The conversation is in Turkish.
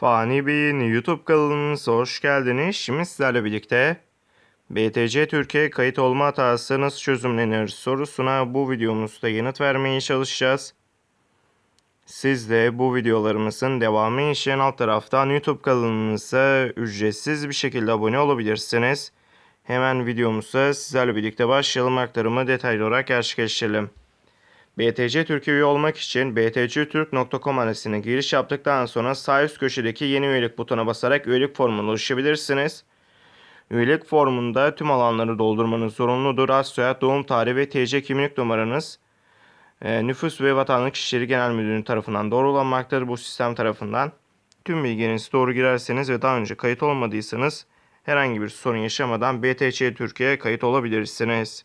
Fani Bey'in YouTube kanalınıza hoş geldiniz. Şimdi sizlerle birlikte BTC Türkiye kayıt olma hatası nasıl çözümlenir sorusuna bu videomuzda yanıt vermeye çalışacağız. Siz de bu videolarımızın devamı için alt taraftan YouTube kanalımıza ücretsiz bir şekilde abone olabilirsiniz. Hemen videomuza sizlerle birlikte başlayalım aktarımı detaylı olarak gerçekleştirelim. BTC Türkiye üye olmak için btctürk.com adresine giriş yaptıktan sonra sağ üst köşedeki yeni üyelik butona basarak üyelik formuna ulaşabilirsiniz. Üyelik formunda tüm alanları doldurmanız zorunludur. Ad, soyad, doğum tarihi ve TC kimlik numaranız e, Nüfus ve Vatandaşlık İşleri Genel Müdürlüğü tarafından doğrulanmaktadır. Bu sistem tarafından tüm bilgilerinizi doğru girerseniz ve daha önce kayıt olmadıysanız herhangi bir sorun yaşamadan BTC Türkiye'ye kayıt olabilirsiniz.